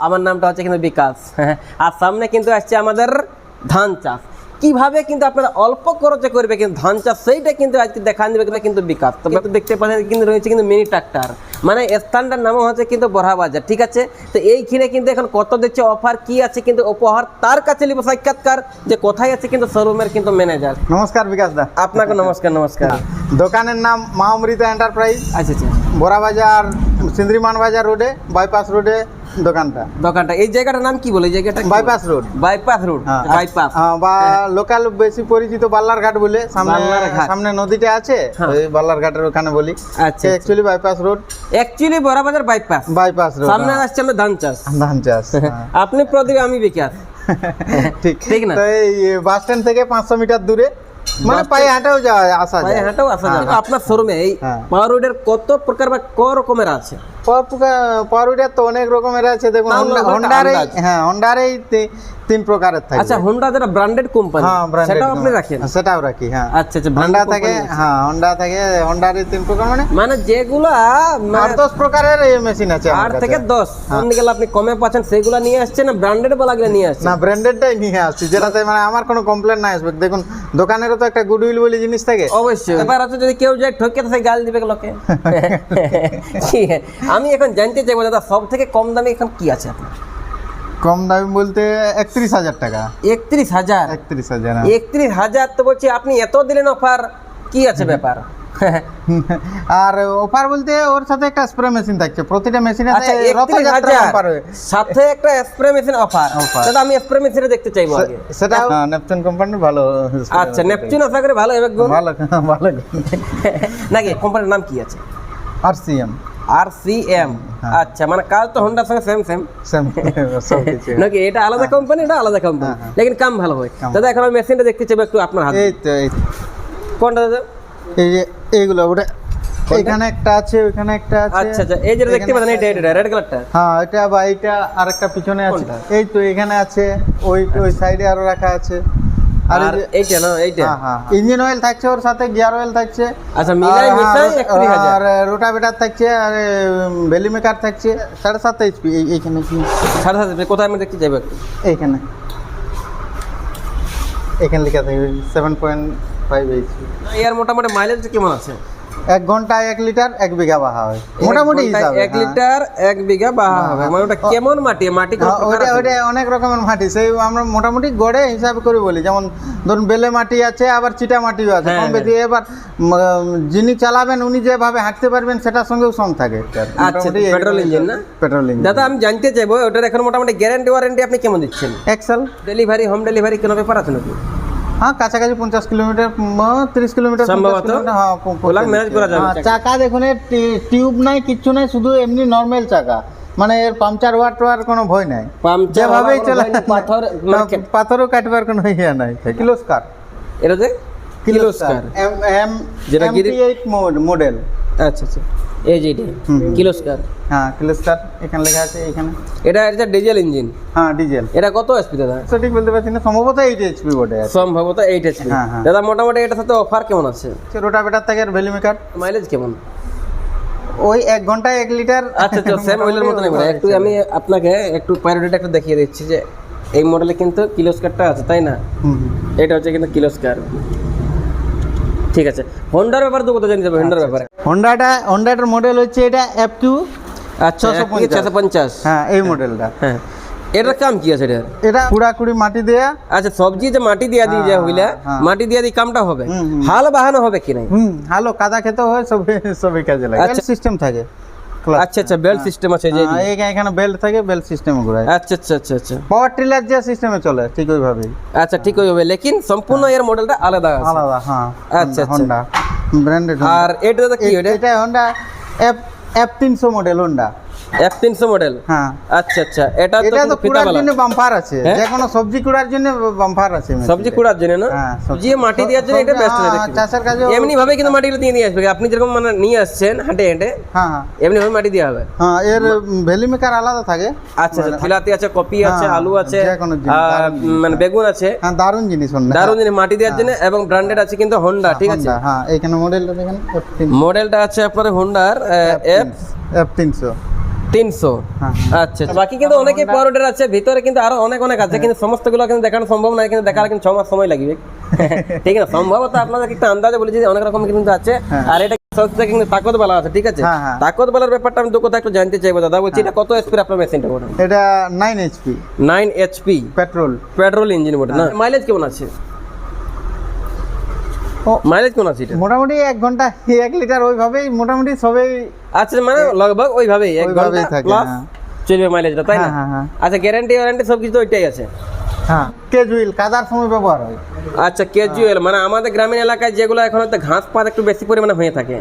আমার নামটা হচ্ছে কিন্তু বিকাশ। আর সামনে কিন্তু আসছে আমাদের ধান চাষ। কীভাবে কিন্তু আপনারা অল্প খরচে করবে কিন্তু ধান চাষ সেইটা কিন্তু আজকে দেখান দেবে কিন্তু- কিন্তু বিকাশ। তবে তো দেখতে পাচ্ছেন কিন্তু রয়েছে কিন্তু মিনি ট্রাক্টর। মানে স্থানটার নাম হচ্ছে কিন্তু বড়া বাজার ঠিক আছে? তো এইখানে কিন্তু এখন কত দিচ্ছে অফার কি আছে কিন্তু উপহার তার কাছে নিব সাক্ষাৎকার যে কোথায় আছে কিন্তু শোরুমের কিন্তু ম্যানেজার নমস্কার বিকাশ দা। আপনাকে নমস্কার নমস্কার। দোকানের নাম মা অমৃতা এন্টারপ্রাইজ আচ্ছা আচ্ছা। বড়া বাজার সিন্দ্রিমান বাজার রোডে বাইপাস রোডে দোকানটা। দোকানটা। এই জায়গাটার নাম কি বলে? এই জায়গাটা বাইপাস রোড বাইপাস রোড হ্যাঁ। বাইপাস হ্যাঁ, বা লোকাল বেশি পরিচিত বাল্লার ঘাট বলে সামনে সামনে নদীটা আছে হ্যাঁ। ওই বাল্লার ঘাটের ওখানে বলি। আচ্ছা actually bypass road actually Barabazar bypass bypass road সামনে আসছে আমরা ধান চাষ। ধান চাষ হ্যাঁ। আপনি প্রদীপ আমি বিকাশ। ঠিক। ঠিক না? তো এই বাস স্ট্যান্ড থেকে পাঁচশো মিটার দূরে। মানে পায়ে হাঁটাও যাওয়া আসা যায়। হাঁটাও আসা যায়। আপনার শোরুমে এই হ্যাঁ। পাওয়ার রোডের কত প্রকার বা ক রকমের আছে? তো অনেক রকমের আছে দেখুন হোন্ডা- হোন্ডার হ্যাঁ হোন্ডার এই তিন প্রকারের থাকে আচ্ছা হোন্ডা যেটা ব্র্যান্ডেড কোম্পানি হ্যাঁ সেটাও আপনি রাখেন? সেটাও রাখি হ্যাঁ। আচ্ছা আচ্ছা হোন্ডা থাকে হ্যাঁ হোন্ডা থাকে হোন্ডার এই তিন প্রকার মানে? মানে যেগুলা আট মানে দশ প্রকারের এই মেশিন আছে আট থেকে দশ। হ্যাঁ। কোন গেলে আপনি কমে পাচ্ছেন সেগুলা নিয়ে আসছেন না ব্র্যান্ডেড বলাগুলো নিয়ে আসছেন? না ব্র্যান্ডেডটাই নিয়ে আসছি যেটাতে মানে আমার কোনো কমপ্লেন না আসবে। দেখুন দোকানেরও তো একটা গুডউইল বলে জিনিস থাকে। অবশ্যই। এবার আছে যদি কেউ যায় ঠকে গাল দিবে লোকে। আমি এখন জানতে চাইব দাদা সব থেকে কম দামে এখন কি আছে আপনার? কম দামি বলতে একত্রিশ হাজার টাকা। একত্রিশ হাজার? একত্রিশ হাজার হ্যাঁ। একত্রিশ হাজার তো বলছি আপনি এত দিলেন অফার কি আছে ব্যাপার? আর অফার বলতে ওর সাথে একটা স্প্রে মেশিন থাকছে প্রতিটা মেশিনে আচ্ছা সাথে একটা স্প্রে মেশিন অফার। সেটা আমি স্প্রে মেশিনে দেখতে চাইব আগে। সেটা নেপচুন কোম্পানির ভালো আচ্ছা নেপচুন আশা করি ভালো হবে ভালো ভালো। নাকি কোম্পানির নাম কি আছে? R CM R C M আচ্ছা মানে কাজ তো হোন্ডার সঙ্গে সেম সেম নাকি এটা আলাদা কোম্পানি এটা আলাদা কোম্পানি লেকিন কাম ভালো হয়। দাদা এখন আমি মেশিনটা দেখতে চাইব একটু আপনার হাতে। এই তো এই কোনটা দাদা? এই যে এইগুলো ওটা এখানে একটা আছে ওখানে একটা আছে। আচ্ছা আচ্ছা এই যেটা দেখতে পাচ্ছেন এটা এটা রেড কালারটা হ্যাঁ এটা বা এইটা আর একটা পিছনে আছে। এই তো এখানে আছে ওই ওই সাইডে আরও রাখা আছে। আর এই আর যে এইটা না এইটা। হ্যাঁ হ্যাঁ ইঞ্জিন অয়েল থাকছে ওর সাথে গিয়ার অয়েল থাকছে। আচ্ছা মিলাই আর- মিশাই রোটাভেটার থাকছে আর বেলি মেকার থাকছে। সাড়ে সাত এইচপি এইখানে। কি সাড়ে সাত কোথায় আমি দেখতে যাবে? এইখানে। এখানে লেখা থাকবে সেভেন পয়েন্ট ফাইভ এইচপি এর মোটামুটি মাইলেজ কেমন আছে? এক ঘন্টায় এক লিটার এক বিঘা বাহা হয়। মোটামুটি এক হিসাবে এক লিটার এক বিঘা বাহা হবে। মানে ওটা কেমন মাটি? মাটি হ্যাঁ, ওইটা ওইটা অনেক রকমের মাটি। সেই আমরা মোটামুটি গড়ে হিসাবে করে বলি। যেমন ধরুন বেলে মাটি আছে আবার চিটা মাটিও আছে। হ্যাঁ, কম বেশি এবার যিনি চালাবেন উনি যেভাবে হাঁটতে পারবেন সেটার সঙ্গেও সম থাকে। আচ্ছা, petrol engine না? Petrol engine. দাদা আমি জানতে চাইব ওটার এখন মোটামুটি গ্যারান্টি ওয়ারেন্টি আপনি কেমন দিচ্ছেন? এক্সেল ডেলিভারি হোম ডেলিভারি কোনো ব্যাপার আছে নাকি? হ্যাঁ কাছাকাছি পঞ্চাশ কিলোমিটার তিরিশ কিলোমিটার সম্ভবত 50 কিলোমিটার, হ্যাঁ, প- প- ওলা manage করা যাবে হ্যাঁ, চাকা। দেখুন টিউব নাই কিচ্ছু নাই শুধু এমনি নর্মাল চাকা। মানে এর পাংচার ওয়ার টোয়ার কোনো ভয় নাই। যেভাবেই হওয়ার চলে পাথর মানে পাথরও কাটবার কোনো ইয়ে নাই। কিলোস্কার। এটাতে কিলোস্কার। এম এম যেটা গিরি- মডেল আচ্ছা আচ্ছা। এই যে এটা। কিলোস্কার হ্যাঁ কিলোস্কার এখানে লেখা আছে এখানে। এটা এটা ডিজেল ইঞ্জিন হ্যাঁ ডিজেল এটা কত এসপি দাদা? সঠিক বলতে পারছি না সম্ভবত এইট এইচপি বটে সম্ভবত এইট এসপি হ্যাঁ, হ্যাঁ। দাদা মোটামুটি এটার সাথে অফার কেমন আছে? রোটাভেটার থেকে আর ভ্যালি মেকার মাইলেজ কেমন? ওই এক ঘন্টায় এক লিটার আচ্ছা আচ্ছা সেম ওইলের মতন একটু আমি আপনাকে একটু প্যারোডিটা একটু দেখিয়ে দিচ্ছি যে এই মডেলে কিন্তু কিলোস্কারটা আছে তাই না। এটা হচ্ছে কিন্তু কিলোস্কার ঠিক আছে। হোন্ডার ব্যাপারে তো কোথাও জানি যাবে হোন্ডার ব্যাপারে। হোন্ডাটা হোন্ডাটার মডেল হচ্ছে এটা এফ আচ্ছা 650 ছশো পঞ্চাশ। হ্যাঁ এই মডেলটা হ্যাঁ এটার কাম কি আছে এটার? এটা কুড়াকুড়ি মাটি দেয়া। আচ্ছা সবজি যে মাটি দিয়া দিয়ে যা হইলে হ্যাঁ। মাটি দিয়া দিয়ে কামটা হবে। হাল বাহানো হবে কি নাই? হুম কাদা খেতে হয় সবই সবই কাজে লাগে। আচ্ছা। সিস্টেম থাকে। আচ্ছা আচ্ছা বেল্ট সিস্টেম আছে যে হ্যাঁ, এখানে বেল্ট থাকে বেল্ট সিস্টেম ঘুরায়। আচ্ছা আচ্ছা আচ্ছা আচ্ছা। পাওয়ার টিলার যে সিস্টেমে চলে ঠিক ওইভাবেই। আচ্ছা ঠিক হয়ে যাবে লেকিন সম্পূর্ণ এর মডেলটা আলাদা আলাদা হ্যাঁ আচ্ছা, আচ্ছা। ব্র্যান্ডেড আর এটা কি ওটা এটা? হন্ডা এফ এফ তিনশো মডেল হোন্ডা এফ তিনশো মডেল হ্যাঁ। আচ্ছা আচ্ছা। এটা তো এটা তো কুড়ার জন্য বাম্পার আছে। হ্যাঁ? যে কোনো সবজি কুড়ার জন্য বাম্পার আছে সবজি কুড়ার জন্য না? হ্যাঁ, সবজি- মাটি দেওয়ার জন্য এটা বেস্ট চাষের কাজে এমনি ভাবে কিন্তু মাটিগুলো দিয়ে নিয়ে আসবে। আপনি যেরকম মানে নিয়ে আসছেন হাঁটে হেঁটে হ্যাঁ এমনি ভাবে মাটি দেওয়া হবে। হ্যাঁ এর ভ্যালি মেকার আলাদা থাকে। আচ্ছা আচ্ছা। বিলাতি আছে কপি আছে আলু আছে মানে বেগুন আছে। হ্যাঁ দারুণ জিনিস দারুণ জিনিস মাটি দেওয়ার জন্য এবং ব্র্যান্ডেড আছে কিন্তু হোন্ডা ঠিক আছে? হ্যাঁ এইখানে মডেলটা দেখেন মডেলটা আছে আপনার হোন্ডার এফ এফ তিনশো। তিনশো। হ্যাঁ আচ্ছা বাকি কিন্তু অনেকে পাউডার আছে ভিতরে কিন্তু আরও অনেক অনেক আছে কিন্তু সমস্তগুলো কিন্তু দেখানো সম্ভব নয় কিন্তু দেখালে কিন্তু ছ মাস সময় লাগবে। ঠিক আছে সম্ভবত আপনাদেরকে একটা আন্দাজে বলেছি অনেক রকম কিন্তু আছে। আর এটা সবথেকে কিন্তু তাকত বলা আছে ঠিক আছে? হ্যাঁ, হ্যাঁ। তাকত বলার ব্যাপারটা আমি দু কথা একটু জানতে চাইব দাদা। বলছি এটা কত এসপি আপনার মেশিনটা বলুন এটা nine HP nine HP petrol petrol engine বটে না? মাইলেজ কেমন আছে? মাইলেজ কোন আছে এটা মোটামুটি এক ঘণ্টা এক লিটার ওইভাবেই মোটামুটি সবই আচ্ছা মানে লগভগ ওইভাবেই এক ঘণ্টা থাকে, প্লাস হ্যাঁ। চলবে মাইলেজটা তাই না হ্যাঁ, হ্যাঁ। আচ্ছা গ্যারান্টি ওয়ারেন্টি সব কিছু তো ওইটাই আছে হ্যাঁ কাদার সময় ব্যবহার হয়। আচ্ছা ক্যাজুয়াল মানে আমাদের গ্রামীণ এলাকায় যেগুলো এখন হয়তো ঘাস পাত একটু বেশি পরিমাণে হয়ে থাকে।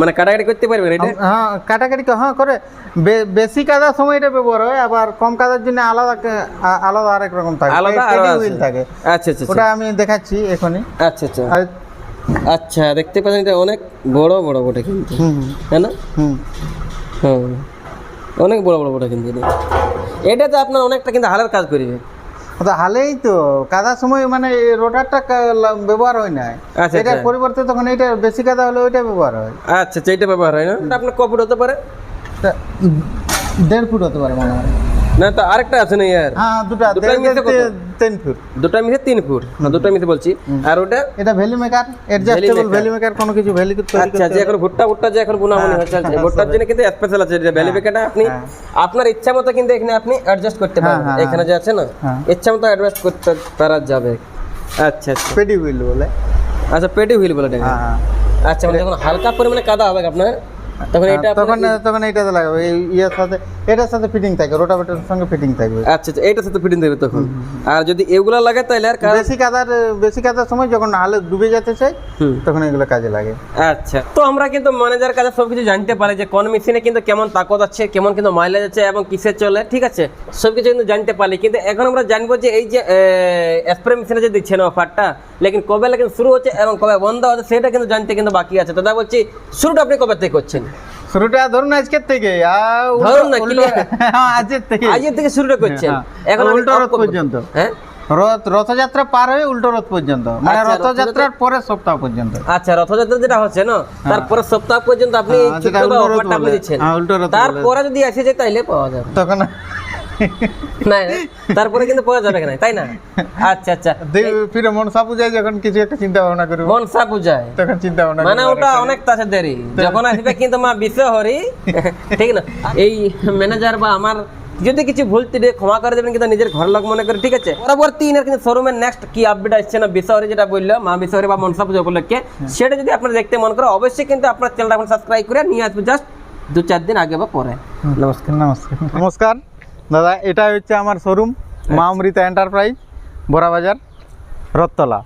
মানে কাটাকাটি করতে পারবেন এটা? হ্যাঁ কাটাকাটি হ্যাঁ করে। বেশি কাদার সময় এটা ব্যবহার হয় আবার কম কাদার জন্য আলাদা আলাদা আরেক রকম থাকে আলাদা আরও পেডি আছে। হুইল থাকে। আচ্ছা আচ্ছা আচ্ছা। ওটা আমি দেখাচ্ছি এখনই। আচ্ছা আচ্ছা। আচ্ছা দেখতে পাচ্ছেন এটা অনেক বড় বড় বটে কিন্তু। হুম না? হুম। হ্যাঁ অনেক বড় বড় বটে কিন্তু এটা। এটা তো আপনার অনেকটা কিন্তু হালের কাজ করবে। তো হালেই তো কাদার সময় মানে এই রোটারটা ব্যবহার হয় না আচ্ছা, এটা আচ্ছা। পরিবর্তে তখন এটা বেশি কাদা হলে ওইটা ব্যবহার হয়। আচ্ছা আচ্ছা এইটা ব্যবহার হয় না? আপনার কপুট হতে পারে? দেড় ফুট হতে পারে মনে হয়। না তো আরেকটা আছে না ইয়ার? হ্যাঁ দুটা। থেকে কত? তিন ফুট। দুটা মিশে তিন ফুট। না দুটা মিশে বলছি। আর ওটা? এটা valley maker adjustable. Valley maker. কোনো কিছু ভ্যালি তৈরি আচ্ছা যে এখন ভুট্টা ভুট্টা যে এখন বুনাবুনি হচ্ছে হ্যাঁ, ভুট্টার জন্য কিন্তু স্পেশাল আছে যে ভ্যালি বেকাটা আপনি হ্যাঁ। আপনার ইচ্ছা মতো কিন্তু এখানে আপনি অ্যাডজাস্ট করতে হ্যাঁ, পারবেন। হ্যাঁ, এখানে যে আছে না হ্যাঁ। ইচ্ছা মতো অ্যাডজাস্ট করতে পারা যাবে। আচ্ছা আচ্ছা। পেডি হুইল বলে। আচ্ছা পেটি হুইল বলে। হ্যাঁ হ্যাঁ। আচ্ছা মানে যখন হালকা পরিমাণে কাদা হবে আপনার তখন এটা হ্যাঁ, তখন তখন এইটাতে লাগাবে এই ইয়ের সাথে এটার সাথে ফিটিং থাকে রোটাভেটরের সঙ্গে ফিটিং থাকবে। আচ্ছা আচ্ছা সাথে ফিটিং তখন। আর যদি এগুলা লাগে তাহলে আর বেশি কাদার বেশি কাদার সময় যখন হালে ডুবে যেতে চাই তখন এগুলো কাজে লাগে। আচ্ছা তো আমরা কিন্তু ম্যানেজার কাছে জানতে পারি যে কোন মেশিনে কিন্তু কেমন তাকত আছে কেমন কিন্তু মাইলেজ আছে এবং কিসে চলে ঠিক আছে? সবকিছু কিন্তু জানতে পারি কিন্তু এখন আমরা জানব যে এই যে স্প্রে মেশিনে যে দিচ্ছেন অফারটা লেকিন কবে লেকিন শুরু হচ্ছে এবং কবে বন্ধ হচ্ছে সেটা কিন্তু জানতে কিন্তু বাকি আছে। দাদা বলছি শুরুটা আপনি কবে থেকে করছেন? শুরুটা ধরুন আজকে থেকে ধরুন না। হ্যাঁ, আজকের থেকে। আজকের থেকে শুরুটা করছেন। হ্যাঁ। এখন উল্টো রথ পর্যন্ত। হ্যাঁ? রথ রথযাত্রা পার হয়ে উল্টো রথ পর্যন্ত। মানে আচ্ছা, রথযাত্রার পরের সপ্তাহ পর্যন্ত। আচ্ছা রথযাত্রা যেটা হচ্ছে না? তারপরে সপ্তাহ পর্যন্ত আপনি হ্যাঁ, দিচ্ছেন। হ্যাঁ। তারপরে যদি আসে যায় তাইলে পাওয়া যাবে। তখন না তারপরে কিন্তু পাওয়া যাবে না তাই না? আচ্ছা আচ্ছা। ফিরে মনসা পূজায় যখন কিছু একটা চিন্তা ভাবনা করব। মনসা পূজায়? তখন চিন্তা ভাবনা মানে ওটা অনেক তাছে দেরি। যখন আসবে কিন্তু মা বিশ্ব হরি। ঠিক না? এই ম্যানেজার বা আমার যদি কিছু ভুল ত্রুটি ক্ষমা করে দেবেন কিন্তু নিজের ঘর লোক মনে করে ঠিক আছে? পরবর্তী দিনের কিন্তু শোরুমের নেক্সট কি আপডেট আসছে না? বিশ্বহরি যেটা বলল মা বিশ্বহরি বা মনসা পুজো উপলক্ষে সেটা যদি আপনারা দেখতে মন করে অবশ্যই কিন্তু আপনার চ্যানেলটা এখন সাবস্ক্রাইব করে নিয়ে আসবে জাস্ট দু চার দিন আগে বা পরে। নমস্কার। নমস্কার। নমস্কার। দাদা এটা হচ্ছে আমার শোরুম মা অমৃতা এন্টারপ্রাইজ বড়াবাজার রথতলা